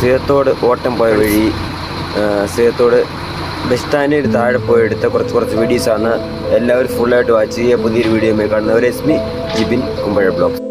സീയത്തോട് ഓട്ടം പോയ വഴി സേത്തോട് ബസ് സ്റ്റാൻഡിന് താഴെ പോയി എടുത്ത കുറച്ച് കുറച്ച് വീഡിയോസാണ് എല്ലാവരും ഫുള്ളായിട്ട് വാച്ച് ചെയ്യുക. പുതിയൊരു വീഡിയോ കാണുന്നവർ എസ് മി ജിബിൻ കുമ്പഴ ബ്ലോഗ്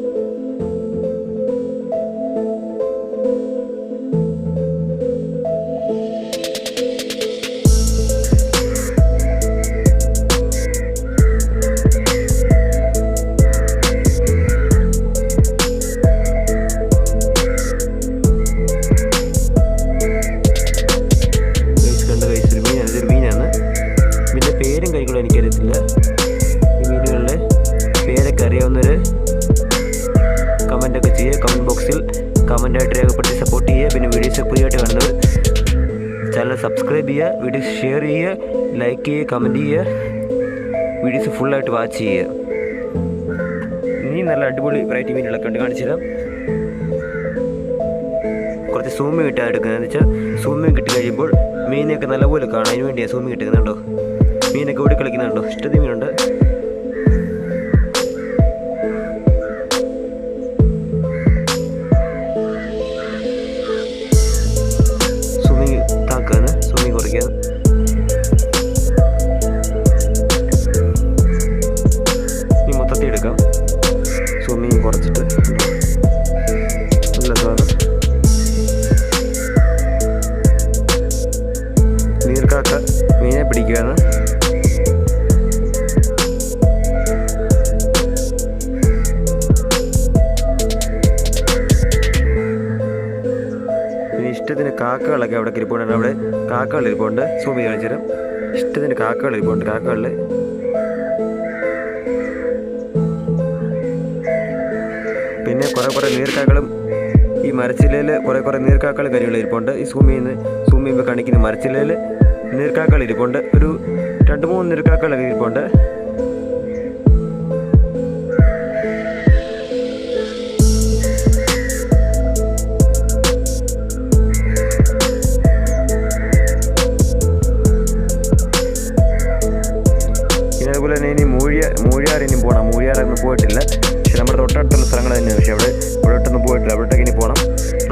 ചെയ്യുക കമന്റ് ബോക്സിൽ കമന്റായിട്ട് രേഖപ്പെടുത്തി സപ്പോർട്ട് ചെയ്യുക. പിന്നെ വീഡിയോസ് പുതിയതായിട്ട് കണ്ടത് ചാനൽ സബ്സ്ക്രൈബ് ചെയ്യുക വീഡിയോസ് ഷെയർ ചെയ്യുക ലൈക്ക് ചെയ്യുക കമന്റ് ചെയ്യുക വീഡിയോസ് ഫുള്ളായിട്ട് വാച്ച് ചെയ്യുക. ഇനി നല്ല അടിപൊളി വെറൈറ്റി മീനുകളൊക്കെ ഉണ്ട് കാണിച്ചു തരാം. കുറച്ച് സൂമ് കിട്ടാൻ എടുക്കുന്നത് വെച്ചാൽ സൂമ് കിട്ടി കഴിയുമ്പോൾ മീനൊക്കെ നല്ലപോലെ കാണാൻ അതിന് വേണ്ടിയാണ് സൂമ് കിട്ടുന്നുണ്ടോ മീനൊക്കെ ഓടി കളിക്കുന്നുണ്ടോ? ഇഷ്ടത്തിൽ മീനുണ്ട്. സ്വിമ്മിങ് കുറച്ചിട്ട് നല്ല സാധനം നീർക്കാക്ക മീനെ പിടിക്കുകയാണ് ഇഷ്ടത്തിന് കാക്കകളൊക്കെ അവിടെ ഇരിപ്പുണ്ട് അവിടെ കാക്കകൾ ഇരിപ്പുണ്ട്. സൂമി കാണിച്ചു തരാം. ഇഷ്ടത്തിന് കാക്കകൾ ഇരിപ്പുണ്ട്. കാക്കകളിൽ കുറേ കുറേ നീർക്കാക്കളും ഈ മരച്ചില്ലയിൽ കുറേ കുറേ നീർക്കാക്കൾ കാര്യങ്ങളും ഇരിപ്പുണ്ട്. ഈ സൂം ചെയ്യുന്ന സൂം ചെയ്യുമ്പോൾ കാണിക്കുന്ന മരച്ചില്ലയിൽ നീർക്കാക്കൾ ഇരിപ്പുണ്ട്. ഒരു രണ്ട് മൂന്ന് നീർക്കാക്കളൊക്കെ ഇരിപ്പുണ്ട്. പിന്നെ അതുപോലെ തന്നെ ഇനി മൂഴിയ മൂഴിയാർ ഇനി പോകണം മൂഴിയാറൊന്നും പോയിട്ടില്ല. പക്ഷെ നമ്മുടെ തൊട്ടടുത്തുള്ള സ്ഥലങ്ങൾ തന്നെയാണ് പക്ഷേ അവിടെ ഇവിടോട്ടൊന്നും പോയിട്ടില്ല. അവിടോട്ടേക്ക് ഇനി പോകണം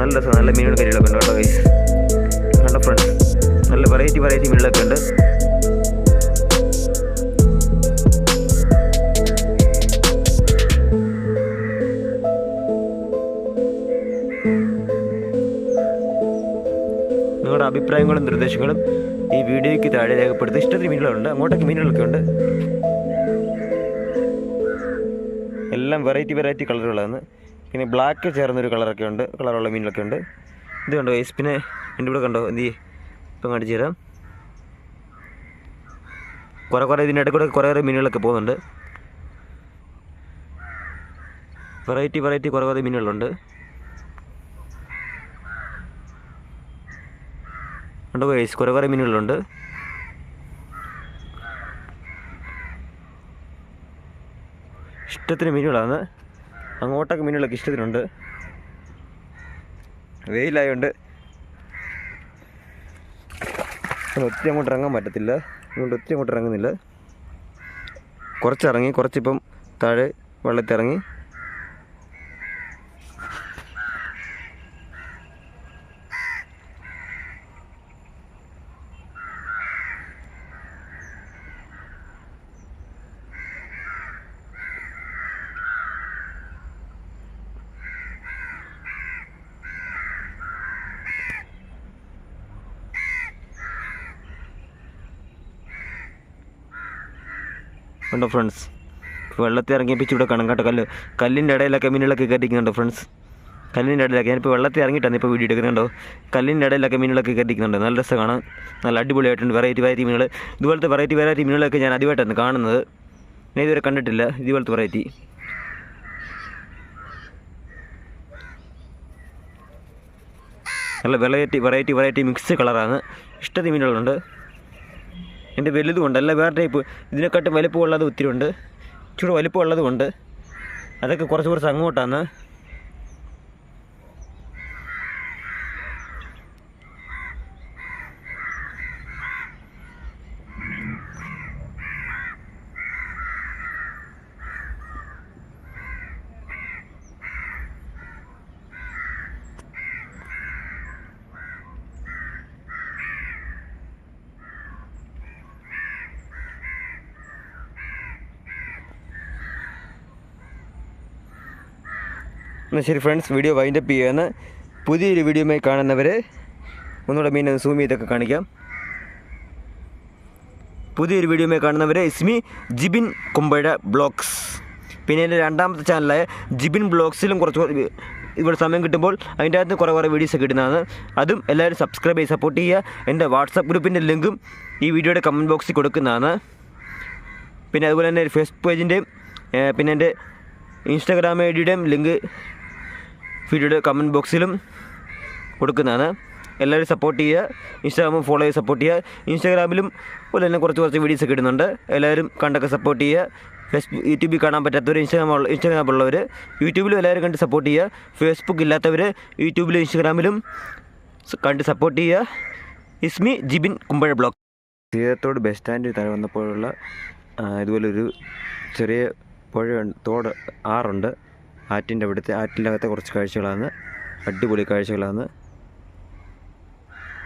നല്ല രസം നല്ല മീനുകൾ കരികളൊക്കെ ഉണ്ട് കേട്ടോ ഗൈസ് കണ്ടോ ഫ്രണ്ട്സ് നല്ല വെറൈറ്റി വെറൈറ്റി മീനുകളൊക്കെ ഉണ്ട്. നിങ്ങളുടെ അഭിപ്രായങ്ങളും നിർദ്ദേശങ്ങളും ഈ വീഡിയോയ്ക്ക് താഴെ രേഖപ്പെടുത്തി ഇഷ്ടത്തിന് മീനുകളുണ്ട്. അങ്ങോട്ടേക്ക് മീനുകളൊക്കെ ഉണ്ട്. എല്ലാം വെറൈറ്റി വെറൈറ്റി കളറുകളാണ് പിന്നെ ബ്ലാക്ക് ചേർന്നൊരു കളറൊക്കെ ഉണ്ട് കളറുള്ള മീനുകളൊക്കെ ഉണ്ട്. ഇത് കണ്ടോ ഗൈസ് പിന്നെ എന്റെ ഇവിടെ കണ്ടോ? എന്ത്? ഇപ്പം കാണിച്ചു തരാം. കുറേ കുറേ ഇതിന്റെ ഇടയ്ക്കൂടെ കുറേ കുറേ മീനുകളൊക്കെ പോകുന്നുണ്ട്. വെറൈറ്റി വെറൈറ്റി കുറേ കുറേ മീനുകളുണ്ട്. കണ്ടോ ഗൈസ് കുറേ കുറേ മീനുകളുണ്ട്. ഇഷ്ടത്തിന് മീനുകളാണ്. അങ്ങോട്ടൊക്കെ മീനുകളൊക്കെ ഇഷ്ടത്തിനുണ്ട്. വെയിലായതുകൊണ്ട് ഒത്തിരി അങ്ങോട്ട് ഇറങ്ങാൻ പറ്റത്തില്ല. അതുകൊണ്ട് ഒത്തിരി അങ്ങോട്ട് ഇറങ്ങുന്നില്ല. കുറച്ചിറങ്ങി കുറച്ചിപ്പം താഴെ വെള്ളത്തിൽ ഉണ്ടോ ഫ്രണ്ട്സ് വെള്ളത്തിൽ ഇറങ്ങിയപ്പോൾ ഇവിടെ കാണാം കേട്ടോ. കല്ല് കല്ലിന്റെ ഇടയിലൊക്കെ മീനുകളൊക്കെ കയറ്റിക്കുന്നുണ്ടോ ഫ്രണ്ട്സ് കല്ലിന്റെ ഇടയിലൊക്കെ ഞാനിപ്പോൾ വെള്ളത്തിൽ ഇറങ്ങിയിട്ടാണ് ഇപ്പോൾ വീഡിയോ എടുക്കുന്നുണ്ടോ? കല്ലിന്റെ ഇടയിലൊക്കെ മീനുകളൊക്കെ കയറ്റിക്കുന്നുണ്ട് നല്ല രസം കാണാൻ നല്ല അടിപൊളിയായിട്ടുണ്ട് വെറൈറ്റി വെറൈറ്റി മീനുകൾ ഇതുപോലത്തെ വെറൈറ്റി വെറൈറ്റി മീനുകളൊക്കെ ഞാൻ ആദ്യമായിട്ടാണ് കാണുന്നത്. ഞാൻ ഇതുവരെ കണ്ടിട്ടില്ല ഇതുപോലത്തെ വെറൈറ്റി നല്ല വെറൈറ്റി വെറൈറ്റി വെറൈറ്റി മിക്സ് കളറാണ് ഇഷ്ടത്തി മീനുകളുണ്ട്. എന്റെ വലുതുമുണ്ട് അല്ല വേറെ ടൈപ്പ് ഇതിനെക്കാട്ടും വലിപ്പമുള്ളത് ഒത്തിരി ഉണ്ട് ഇച്ചിരി വലിപ്പമുള്ളതും ഉണ്ട് അതൊക്കെ കുറച്ച് കുറച്ച് അങ്ങോട്ടാണ് എന്നാൽ ശരി ഫ്രണ്ട്സ് വീഡിയോ വൈൻഡപ്പ് ചെയ്യുകയെന്ന് പുതിയൊരു വീഡിയോയുമായി കാണുന്നവർ ഒന്നുകൂടെ മീൻ ഒന്ന് സൂം ചെയ്തൊക്കെ കാണിക്കാം. പുതിയൊരു വീഡിയോയുമായി കാണുന്നവർ ഇസ്മി ജിബിൻ കുമ്പഴ ബ്ലോഗ്സ് പിന്നെ എന്റെ രണ്ടാമത്തെ ചാനലായ ജിബിൻ ബ്ലോഗ്സിലും കുറച്ച് ഇവിടെ സമയം കിട്ടുമ്പോൾ അതിന്റെ അകത്ത് കുറേ കുറേ വീഡിയോസ് കിട്ടുന്നതാണ് അതും എല്ലാവരും സബ്സ്ക്രൈബ് ചെയ്ത് സപ്പോർട്ട് ചെയ്യുക. എന്റെ വാട്സപ്പ് ഗ്രൂപ്പിന്റെ ലിങ്കും ഈ വീഡിയോയുടെ കമന്റ് ബോക്സിൽ കൊടുക്കുന്നതാണ്. പിന്നെ അതുപോലെ തന്നെ ഫേസ്ബുക്ക് പേജിന്റെയും പിന്നെ എന്റെ ഇൻസ്റ്റാഗ്രാം ഐ ഡിയുടെയും ലിങ്ക് വീഡിയോയുടെ കമന്റ് ബോക്സിലും കൊടുക്കുന്നതാണ്. എല്ലാവരും സപ്പോർട്ട് ചെയ്യുക. ഇൻസ്റ്റാഗ്രാമും ഫോളോ ചെയ്ത് സപ്പോർട്ട് ചെയ്യുക. ഇൻസ്റ്റാഗ്രാമിലും പോലെ തന്നെ കുറച്ച് കുറച്ച് വീഡിയോസ് ഒക്കെ ഇടുന്നുണ്ട്. എല്ലാവരും കണ്ടൊക്കെ സപ്പോർട്ട് ചെയ്യുക. ഫേസ്ബുക്ക് യൂട്യൂബിൽ കാണാൻ പറ്റാത്തവർ ഇൻസ്റ്റാഗ്രാം ഇൻസ്റ്റാഗ്രാം ഉള്ളവർ യൂട്യൂബിലും എല്ലാവരും കണ്ട് സപ്പോർട്ട് ചെയ്യുക. ഫേസ്ബുക്ക് ഇല്ലാത്തവർ യൂട്യൂബിലും ഇൻസ്റ്റാഗ്രാമിലും കണ്ട് സപ്പോർട്ട് ചെയ്യുക. ഇസ്മി ജിബിൻ കുമ്പഴ ബ്ലോക്ക് തീരത്തോട് ബസ് സ്റ്റാൻഡിൽ താഴെ വന്നപ്പോഴുള്ള ഇതുപോലൊരു ചെറിയ പുഴ തോട് ആറുണ്ട്. ആറ്റിന്റെ അവിടുത്തെ ആറ്റിന്റെ അകത്തെ കുറച്ച് കാഴ്ചകളാണ്. അടിപൊളി കാഴ്ചകളാണ്.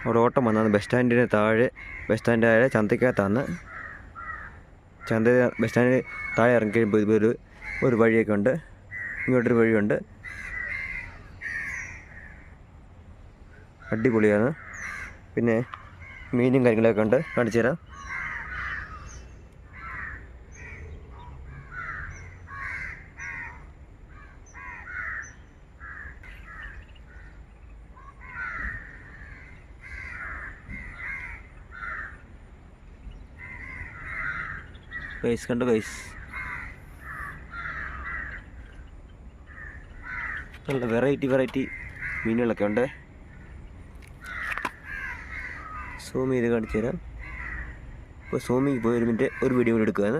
അവിടെ ഓട്ടം വന്നാണ്. ബസ് സ്റ്റാൻഡിന് താഴെ ബസ് സ്റ്റാൻഡ് താഴെ ചന്തയ്ക്കകത്താണ്. ചന്ത ബസ് സ്റ്റാൻഡിന് താഴെ ഇറങ്ങി കഴിയുമ്പോൾ ഒരു ഒരു വഴിയൊക്കെ ഉണ്ട്. ഇങ്ങോട്ടൊരു വഴിയുണ്ട്. അടിപൊളിയാണ്. പിന്നെ മീനും കാര്യങ്ങളൊക്കെ ഉണ്ട്. കാണിച്ചു തരാം ഗൈസ് കണ്ടു ഗൈസ് നല്ല വെറൈറ്റി വെറൈറ്റി മീനുകളൊക്കെ ഉണ്ട്. സൂം ചെയ്ത് കാണിച്ചു തരാം. ഇപ്പോൾ സൂമിങ് പോയി ഒരു മിനിറ്റ് ഒരു വീഡിയോ കൂടി എടുക്കുകയാണ്